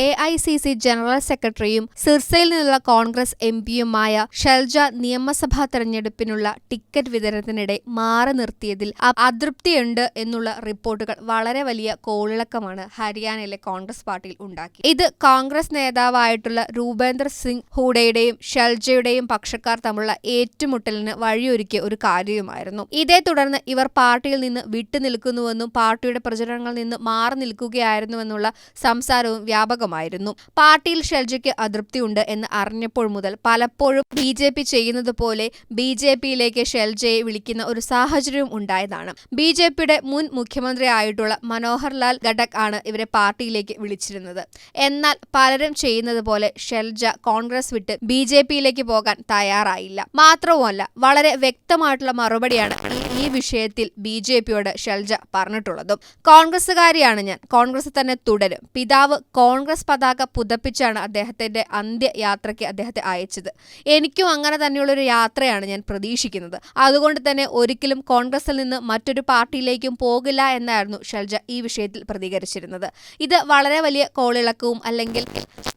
A I C C general സെക്രട്ടറിയും സിർസയിൽ നിന്നുള്ള കോൺഗ്രസ് എം പിയുമായ ഷൽജ നിയമസഭാ തെരഞ്ഞെടുപ്പിനുള്ള ടിക്കറ്റ് വിതരണത്തിനിടെ മാറി നിർത്തിയതിൽ അതൃപ്തിയുണ്ട് എന്നുള്ള റിപ്പോർട്ടുകൾ വളരെ വലിയ കോളിളക്കമാണ് ഹരിയാനയിലെ കോൺഗ്രസ് പാർട്ടിയിൽ ഉണ്ടാക്കി ഇത് കോൺഗ്രസ് നേതാവായിട്ടുള്ള രൂപേന്ദർ സിംഗ് ഹൂഡയുടെയും ഷൽജയുടെയും പക്ഷക്കാർ തമ്മിലുള്ള ഏറ്റുമുട്ടലിന് വഴിയൊരുക്കിയ ഒരു കാര്യവുമായിരുന്നു. ഇതേ തുടർന്ന് ഇവർ പാർട്ടിയിൽ നിന്ന് വിട്ടുനിൽക്കുന്നുവെന്നും പാർട്ടിയുടെ പ്രചരണങ്ങളിൽ നിന്ന് മാറി നിൽക്കുകയായിരുന്നുവെന്നുള്ള സംസാരവും വ്യാപകമായിരുന്നു. പാർട്ടിയിൽ ഷെൽജയ്ക്ക് അതൃപ്തിയുണ്ട് എന്ന് അറിഞ്ഞപ്പോൾ മുതൽ പലപ്പോഴും ബി ജെ പി ചെയ്യുന്നത് പോലെ ബി ജെ പിയിലേക്ക് ഷെൽജയെ വിളിക്കുന്ന ഒരു സാഹചര്യവും ഉണ്ടായതാണ്. ബി ജെ പിയുടെ മുൻ മുഖ്യമന്ത്രിയായിട്ടുള്ള മനോഹർ ലാൽ ഘടക് ആണ് ഇവരെ പാർട്ടിയിലേക്ക് വിളിച്ചിരുന്നത്. എന്നാൽ പലരും ചെയ്യുന്നത് പോലെ ഷെൽജ കോൺഗ്രസ് വിട്ട് ബി ജെ പിയിലേക്ക് പോകാൻ തയ്യാറായില്ല. മാത്രവുമല്ല വളരെ വ്യക്തമായിട്ടുള്ള മറുപടിയാണ് ഈ വിഷയത്തിൽ ബി ജെ പിയോട് ഷെൽജ പറഞ്ഞിട്ടുള്ളതും. കോൺഗ്രസ്സുകാരിയാണ് ഞാൻ. കോൺഗ്രസ് തന്നെ തുടരും. പിതാവ് കോൺഗ്രസ് പതാക പുതപ്പിച്ചാണ് അദ്ദേഹത്തിന്റെ അന്ത്യയാത്രയ്ക്ക് അദ്ദേഹത്തെ അയച്ചത്. എനിക്കും അങ്ങനെ തന്നെയുള്ളൊരു യാത്രയാണ് ഞാൻ പ്രതീക്ഷിക്കുന്നത്. അതുകൊണ്ട് തന്നെ ഒരിക്കലും കോൺഗ്രസിൽ നിന്ന് മറ്റൊരു പാർട്ടിയിലേക്കും പോകില്ല എന്നായിരുന്നു ഷൽജ ഈ വിഷയത്തിൽ പ്രതികരിച്ചിരുന്നത്. ഇത് വളരെ വലിയ കോളിളക്കവും അല്ലെങ്കിൽ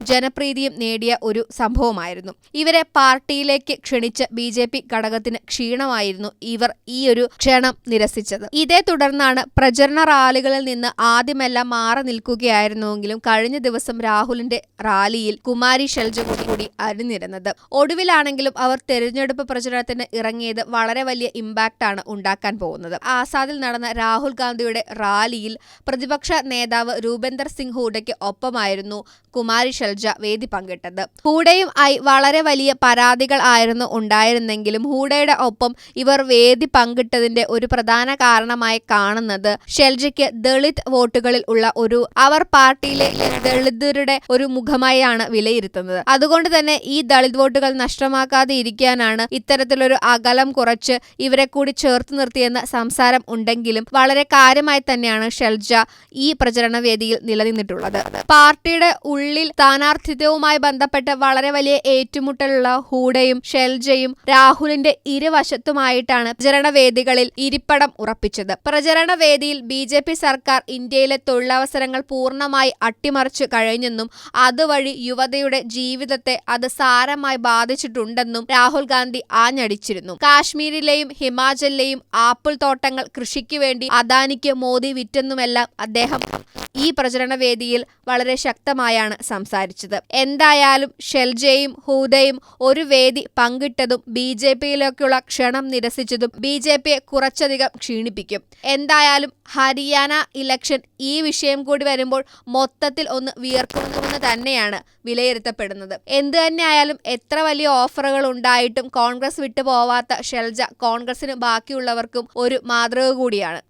ജനപ്രീതിയും നേടിയ ഒരു സംഭവമായിരുന്നു. ഇവരെ പാർട്ടിയിലേക്ക് ക്ഷണിച്ച ബി ജെ പി ഘടകത്തിന് ക്ഷീണമായിരുന്നു ഇവർ ഈ ഒരു ക്ഷണം നിരസിച്ചത്. ഇതേ തുടർന്നാണ് പ്രചരണ റാലികളിൽ നിന്ന് ആദ്യമെല്ലാം മാറി നിൽക്കുകയായിരുന്നുവെങ്കിലും കഴിഞ്ഞ ദിവസം രാഹുലിന്റെ റാലിയിൽ കുമാരി ഷെൽജ കൂടി അരിഞ്ഞിരുന്നത് ഒടുവിലാണെങ്കിലും അവർ തെരഞ്ഞെടുപ്പ് പ്രചരണത്തിന് ഇറങ്ങിയത് വളരെ വലിയ ഇമ്പാക്റ്റ് ആണ് ഉണ്ടാക്കാൻ പോകുന്നത്. ആസാദിൽ നടന്ന രാഹുൽ ഗാന്ധിയുടെ റാലിയിൽ പ്രതിപക്ഷ നേതാവ് രൂപേന്ദർ സിംഗ് ഹൂഡയ്ക്ക് ഒപ്പമായിരുന്നു കുമാരി ഷെൽജ വേദി പങ്കിട്ടത്. ഹൂഡയും ആയി വളരെ വലിയ പരാതികൾ ആയിരുന്നു ഉണ്ടായിരുന്നെങ്കിലും ഹൂഡയുടെ ഒപ്പം ഇവർ വേദി പങ്കിട്ടതിന്റെ ഒരു പ്രധാന കാരണമായി കാണുന്നത് ഷെൽജയ്ക്ക് ദളിത് വോട്ടുകളിൽ ഉള്ള ഒരു അവർ പാർട്ടിയിലെ ദളിതരുടെ ഒരു മുഖമായാണ് വിലയിരുത്തുന്നത്. അതുകൊണ്ട് തന്നെ ഈ ദളിത് വോട്ടുകൾ നഷ്ടമാക്കാതെ ഇരിക്കാനാണ് ഇത്തരത്തിലൊരു അകലം കുറച്ച് ഇവരെ കൂടി ചേർത്ത് നിർത്തിയെന്ന സംസാരം ഉണ്ടെങ്കിലും വളരെ കാര്യമായി തന്നെയാണ് ഷെൽജ ഈ പ്രചരണ വേദിയിൽ നിലനിന്നിട്ടുള്ളത്. പാർട്ടിയുടെ ഉള്ളിൽ സ്ഥാനാർത്ഥിത്വവുമായി ബന്ധപ്പെട്ട് വളരെ വലിയ ഏറ്റുമുട്ടലുള്ള ഹൂഡയും ഷെൽജയും രാഹുലിന്റെ ഇരുവശത്തുമായിട്ടാണ് പ്രചരണ വേദികളിൽ ഇരിപ്പടം ഉറപ്പിച്ചത്. പ്രചരണ വേദിയിൽ ബി സർക്കാർ ഇന്ത്യയിലെ തൊഴിലവസരങ്ങൾ പൂർണമായി അട്ടിമറിച്ചു കഴിഞ്ഞെന്നും അതുവഴി യുവതയുടെ ജീവിതത്തെ അത് സാരമായി ബാധിച്ചിട്ടുണ്ടെന്നും രാഹുൽ ഗാന്ധി ആഞ്ഞടിച്ചിരുന്നു. കാശ്മീരിലെയും ഹിമാചലിലെയും ആപ്പിൾ തോട്ടങ്ങൾ കൃഷിക്ക് വേണ്ടി അദാനിക്ക് മോദി വിറ്റെന്നുമെല്ലാം അദ്ദേഹം ഈ പ്രചരണ വേദിയിൽ വളരെ ശക്തമായാണ് സംസാരിച്ചത്. എന്തായാലും ഷെൽജയും ഹൂദയും ഒരു വേദി പങ്കിട്ടതും ബി ജെ പിയിലേക്കുള്ള ക്ഷണം നിരസിച്ചതും ബി ജെ പിയെ കുറച്ചധികം ക്ഷീണിപ്പിക്കും. എന്തായാലും ഹരിയാന ഇലക്ഷൻ ഈ വിഷയം കൂടി വരുമ്പോൾ മൊത്തത്തിൽ ഒന്ന് വിയർക്കുന്നുവെന്ന് തന്നെയാണ് വിലയിരുത്തപ്പെടുന്നത്. എന്തു തന്നെയായാലും എത്ര വലിയ ഓഫറുകൾ ഉണ്ടായിട്ടും കോൺഗ്രസ് വിട്ടുപോവാത്ത ഷെൽജ കോൺഗ്രസിന് ബാക്കിയുള്ളവർക്കും ഒരു മാതൃക കൂടിയാണ്.